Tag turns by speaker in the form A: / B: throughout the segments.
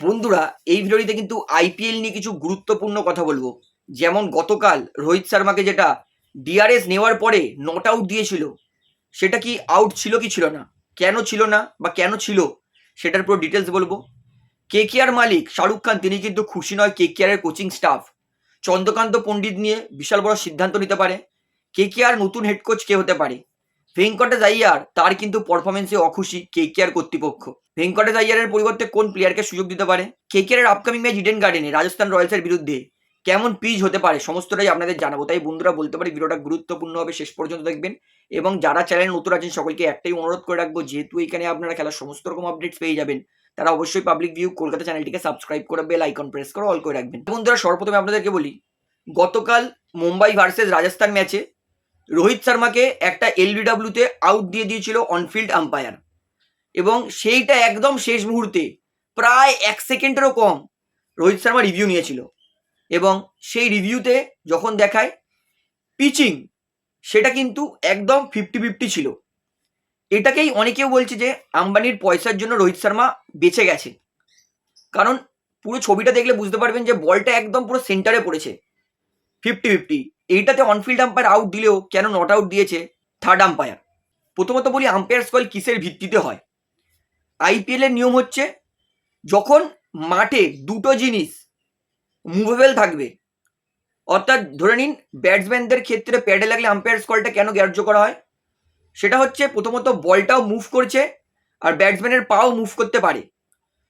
A: বন্ধুরা, এই ভিডিওটিতে কিন্তু আইপিএল নিয়ে কিছু গুরুত্বপূর্ণ কথা বলব। যেমন গতকাল রোহিত শর্মাকে যেটা ডিআরএস নেওয়ার পরে নট আউট দিয়েছিল, সেটা কি আউট ছিল কি ছিল না? কেন ছিল না বা কেন ছিল? সেটার পুরো ডিটেলস বলব। কে কেআর মালিক শাহরুখ খান, তিনি কিন্তু খুশি নয় কে কেআরের কোচিং স্টাফ চন্দ্রকান্ত পণ্ডিত নিয়ে বিশাল বড় সিদ্ধান্ত নিতে পারে। কে কেআর নতুন হেড কোচ কে হতে পারে? ভেঙ্কটেশ আইয়ার তার কিন্তু পারফরমেন্সে অখুশি কে কেআর কর্তৃপক্ষ। ভেঙ্কটেশ আইয়ারের পরিবর্তে কোন প্লেয়ারকে সুযোগ দিতে পারে? কে কেআর আপকামিং ম্যাচ ইডেন গার্ডেনে রাজস্থান রয়্যালসের বিরুদ্ধে কেমন পিচ হতে পারে? সমস্তটাই আপনাদের জানাব। তাই বন্ধুরা বলতে পারি ভিডিওটা গুরুত্বপূর্ণ হবে, শেষ পর্যন্ত দেখবেন। এবং যারা চ্যানেল নতুন আছেন, সকলকে একটাই অনুরোধ করে রাখব, যেহেতু এখানে আপনারা খেলার সমস্ত রকম আপডেটস পেয়ে যাবেন, তারা অবশ্যই পাবলিক ভিউ কলকাতা চ্যানেলটিকে সাবস্ক্রাইব করে বেল আইকন প্রেস করে অল করে রাখবেন। বন্ধুরা, সর্বপ্রথমে আপনাদেরকে বলি, গতকাল মুম্বাই ভার্সেস রাজস্থান ম্যাচে রোহিত শর্মাকে একটা এলবিডাব্লিউতে আউট দিয়ে দিয়েছিল অনফিল্ড আম্পায়ার এবং সেইটা একদম শেষ মুহূর্তে, প্রায় এক সেকেন্ডেরও কম, রোহিত শর্মা রিভিউ নিয়েছিল। এবং সেই রিভিউতে যখন দেখায় পিচিং সেটা কিন্তু একদম ফিফটি ফিফটি ছিল। এটাকেই অনেকেও বলছে যে, আম্বানির পয়সার জন্য রোহিত শর্মা বেঁচে গেছে। কারণ পুরো ছবিটা দেখলে বুঝতে পারবেন যে, বলটা একদম পুরো সেন্টারে পড়েছে। ফিফটি ফিফটি এইটাতে অনফিল্ড আম্পায়ার আউট দিলেও কেন নট আউট দিয়েছে? থার্ড আম্পায়ার প্রথমত বলি আম্পায়ার স্কল কিসের ভিত্তিতে হয়? আইপিএল এর নিয়ম হচ্ছে যখন মাঠে দুটো জিনিস মুভেবল থাকবে, অর্থাৎ ধরে নিন ব্যাটসম্যানদের ক্ষেত্রে প্যাডে লাগলে আম্পায়ার স্কলটা কেন গ্রাহ্য করা হয়? সেটা হচ্ছে প্রথমত বলটাও মুভ করছে আর ব্যাটসম্যানের পাও মুভ করতে পারে।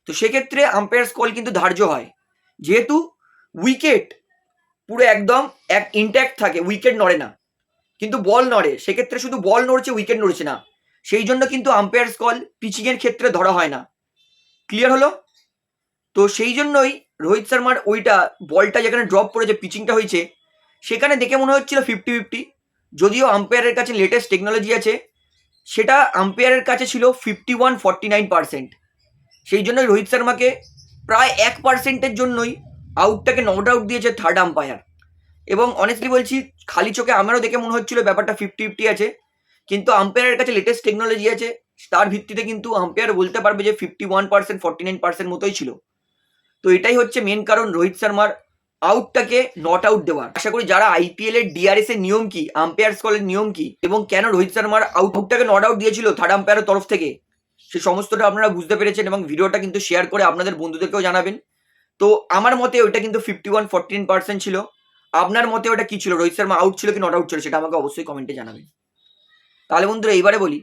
A: তো সেক্ষেত্রে আম্পায়ার স্কল কিন্তু ধার্য হয়। যেহেতু উইকেট পুরো একদম এক ইনট্যাক্ট থাকে উইকেট নড়ে না। কিন্তু বল নড়ে, সেক্ষেত্রে শুধু বল নড়ছে উইকেট নড়ছে না। সেই জন্য কিন্তু আম্পায়ার কল পিচিংয়ের ক্ষেত্রে ধরা হয় না। ক্লিয়ার হলো? তো সেই জন্যই রোহিত শর্মার ওইটা বলটা যেখানে ড্রপ করেছে পিচিংটা হয়েছে, সেখানে দেখে মনে হচ্ছিল ফিফটি ফিফটি যদিও আম্পায়ারের কাছে লেটেস্ট টেকনোলজি আছে, সেটা আম্পায়ারের কাছে ছিল fifty one forty nine percent সেই জন্যই রোহিত শর্মাকে প্রায় এক পার্সেন্টের জন্যই আউটটাকে নট আউট দিয়েছে থার্ড আম্পায়ার এবং অনেস্টলি বলছি, খালি চোখে আমারও দেখে মনে হচ্ছিল ব্যাপারটা ফিফটি ফিফটি আছে। কিন্তু আম্পায়ারের কাছে লেটেস্ট টেকনোলজি আছে, তার ভিত্তিতে কিন্তু আম্পায়ার বলতে পারবে যে fifty one percent forty nine percent মতোই ছিল। তো এটাই হচ্ছে মেন কারণ রোহিত শর্মার আউটটাকে নট আউট দেওয়ার। আশা করি যারা আইপিএল এর ডিআরএস এর নিয়ম কি আম্পায়ার স্কলের নিয়ম কি, এবং কেন রোহিত শর্মার আউটটাকে নট আউট দিয়েছিল থার্ড আম্পায়ারের তরফ থেকে, সে সমস্তটা আপনারা বুঝতে পেরেছেন এবং ভিডিওটা কিন্তু শেয়ার করে আপনাদের বন্ধুদেরকেও জানাবেন। তো আমার মতে ওইটা কিন্তু ফিফটি ওয়ান ফোরটিন পার্সেন্ট ছিল। আপনার মতে ওটা কি ছিল? রোহিত শর্মা আউট ছিল কি নট আউট ছিল সেটা আমাকে অবশ্যই কমেন্টে জানাবেন। তাহলে বন্ধুরা এইবারে বলি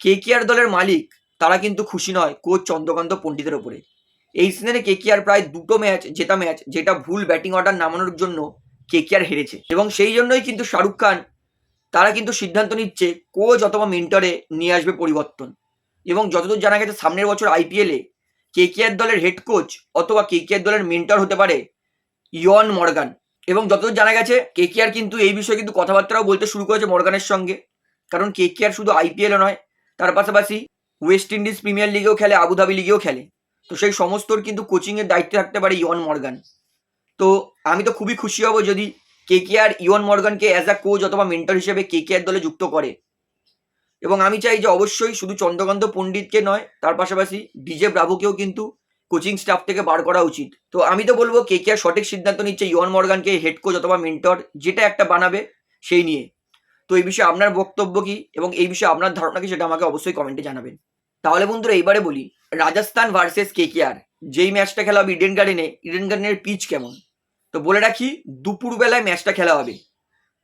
A: কে কেআর দলের মালিক, তারা কিন্তু খুশি নয় কোচ চন্দ্রকান্ত পণ্ডিতের ওপরে। এই সিজনে কে কেআর প্রায় দুটো ম্যাচ জেতা ম্যাচ যেটা ভুল ব্যাটিং অর্ডার নামানোর জন্য কে কেআর হেরেছে। এবং সেই জন্যই কিন্তু শাহরুখ খান, তারা কিন্তু সিদ্ধান্ত নিচ্ছে কোচ অথবা মেন্টরে নিয়ে আসবে পরিবর্তন। এবং যতদূর জানা গেছে, সামনের বছর আইপিএলে কে কেআর দলের হেড কোচ অথবা কে কেআর দলের মেন্টর হতে পারে ইয়ন মর্গান। এবং যতদূর জানা গেছে কে কেআর কিন্তু এই বিষয়ে কিন্তু কথাবার্তাও বলতে শুরু করেছে মর্গানের সঙ্গে। কারণ কে কে আর শুধু আইপিএলও নয়, তার পাশাপাশি ওয়েস্ট ইন্ডিজ প্রিমিয়ার লিগেও খেলে আবুধাবি লিগেও খেলে। তো সেই সমস্তর কিন্তু কোচিংয়ের দায়িত্বে থাকতে পারে ইয়ন মর্গান তো আমি তো খুবই খুশি হব যদি কে কে আর ইয়ন মর্গানকে অ্যাজ আ কোচ অথবা মেন্টর হিসেবে কে কে আর দলে যুক্ত করে। এবং আমি চাই যে অবশ্যই শুধু চন্দ্রকান্ত পণ্ডিতকে নয়, তার পাশাপাশি ডিজে ব্রাভোকেও কিন্তু কোচিং স্টাফ থেকে বার করা উচিত। তো আমি তো বলব কে কে সঠিক সিদ্ধান্ত নিচ্ছে ইয়ন মর্গানকে হেড কোচ অথবা মেন্টর যেটা একটা বানাবে, সেই নিয়ে। তো এই বিষয়ে আপনার বক্তব্য কি এবং এই বিষয়ে আপনার ধারণা কি সেটা আমাকে অবশ্যই কমেন্টে জানাবেন। তাহলে বন্ধুরা, এইবারে বলি, রাজস্থান ভার্সেস কে কে আর যেই ম্যাচটা খেলা হবে ইডেন গার্ডেনে ইডেন গার্ডেনের পিচ কেমন? তো বলে রাখি, দুপুরবেলায় ম্যাচটা খেলা হবে,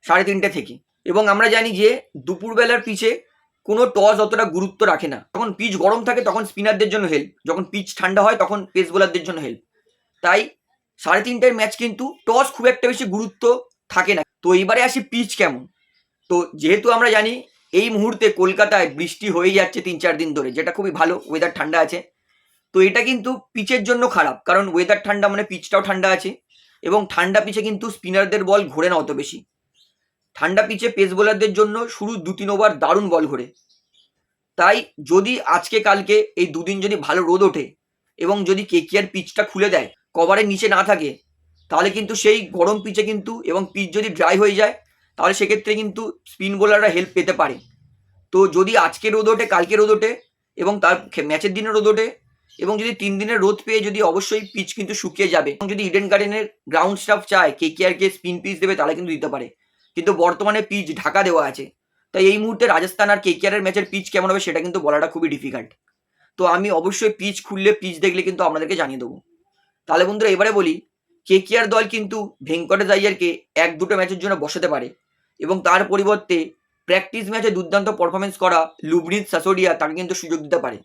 A: সাড়ে তিনটে থেকে। এবং আমরা জানি যে দুপুরবেলার পিচে কোনো টস অতটা গুরুত্ব রাখে না। যখন পিচ গরম থাকে, তখন স্পিনারদের জন্য হেল্প যখন পিচ ঠান্ডা হয়, তখন পেস বোলারদের জন্য হেল্প তাই সাড়ে তিনটের ম্যাচ কিন্তু টস খুব একটা বেশি গুরুত্ব থাকে না। তো এইবারে আসি পিচ কেমন? তো যেহেতু আমরা জানি এই মুহূর্তে কলকাতায় বৃষ্টি হয়ে যাচ্ছে তিন চার দিন ধরে, যেটা খুবই ভালো ওয়েদার ঠান্ডা আছে। তো এটা কিন্তু পিচের জন্য খারাপ, কারণ ওয়েদার ঠান্ডা মানে পিচটাও ঠান্ডা আছে এবং ঠান্ডা পিচে কিন্তু স্পিনারদের বল ঘোরে না অত বেশি। ঠান্ডা পিচে পেস বোলারদের জন্য শুরু দু তিন ওভার দারুণ বল ঘোরে। তাই যদি আজকে কালকে এই দুদিন যদি ভালো রোদ ওঠে এবং যদি কেকিয়ার পিচটা খুলে দেয় কভারের নিচে না থাকে, তাহলে কিন্তু সেই গরম পিচে কিন্তু এবং পিচ যদি ড্রাই হয়ে যায় তাহলে সেক্ষেত্রে কিন্তু স্পিন বোলাররা হেল্প পেতে পারে। তো যদি আজকে রোদ ওঠে কালকে রোদ ওঠে এবং তার ম্যাচের দিনে রোদ ওঠে এবং যদি তিন দিনের রোদ পেয়ে যদি অবশ্যই পিচ কিন্তু শুকিয়ে যাবে এবং যদি ইডেন গার্ডেনের গ্রাউন্ড স্টাফ চায় কে কে আর কে স্পিন পিচ দেবে তাহলে কিন্তু দিতে পারে। কিন্তু বর্তমানে পিচ ঢাকা দেওয়া আছে। তাই এই মুহূর্তে রাজস্থান আর কে কে এর ম্যাচের পিচ কেমন হবে সেটা কিন্তু বলাটা খুবই ডিফিকাল্ট তো আমি অবশ্যই পিচ খুললে পিচ দেখলে কিন্তু আপনাদেরকে জানিয়ে দেবো। তাহলে বন্ধুরা, এবারে বলি কে কে আর দল কিন্তু ভেঙ্কটেশ আইয়ারকে এক দুটো ম্যাচের জন্য বসাতে পারে। এবং তার পরিবর্তে প্র্যাকটিস ম্যাচে দুর্দান্ত পারফরমেন্স করা লুবনিত সাসোডিয়া তাকে কিন্তু সুযোগ দিতে পারে।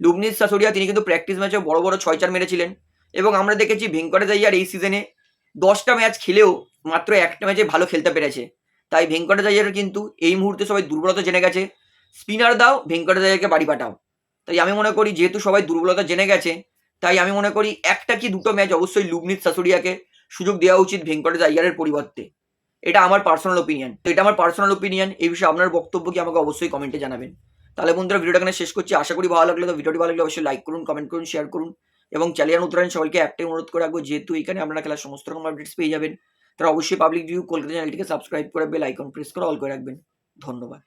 A: লুবনিত সাসোডিয়া তিনি কিন্তু প্র্যাকটিস ম্যাচে বড় বড় ছয় চার মেরেছিলেন এবং আমরা দেখেছি ভেঙ্কটেশ আইয়ার এই সিজনে দশটা ম্যাচ খেলেও মাত্র একটা ম্যাচে ভালো খেলতে পেরেছে। তাই ভেঙ্কটেশ আইয়ারের কিন্তু এই মুহূর্তে সবাই দুর্বলতা জেনে গেছে। স্পিনার দাও, ভেঙ্কটেশ আইয়ারকে বাড়ি পাঠাও। তাই আমি মনে করি যেহেতু সবাই দুর্বলতা জেনে গেছে, তাই আমি মনে করি একটা কি দুটো ম্যাচ অবশ্যই লুবনিত সাসুরিয়াকে সুযোগ দেওয়া উচিত ভেঙ্কটেশ আইয়ারের পরিবর্তে। এটা আমার পার্সোনাল ওপিনিয়ন তো এটা আমার পার্সোনাল ওপিনিয়ন এই বিষয়ে আপনার বক্তব্য কি আমাকে অবশ্যই কমেন্টে জানাবেন। তাহলে বন্ধুরা ভিডিওটা এখানে শেষ করছি। আশা করি ভালো লাগলে। তো ভিডিওটি ভালো লাগলে অবশ্যই লাইক করুন কমেন্ট করুন শেয়ার করুন। এবং চ্যানেল উত্তরায়ণ সবাইকে একটাই অনুরোধ করে রাখব, যেহেতু এখানে আপনারা খেলার সমস্ত রকম আপডেটস পেয়ে যাবেন, তারা অবশ্যই পাবলিক ভিউ কলকাতা চ্যানেলটিকে সাবস্ক্রাইব করে বেল আইকন প্রেস করে অল করে রাখবেন। ধন্যবাদ।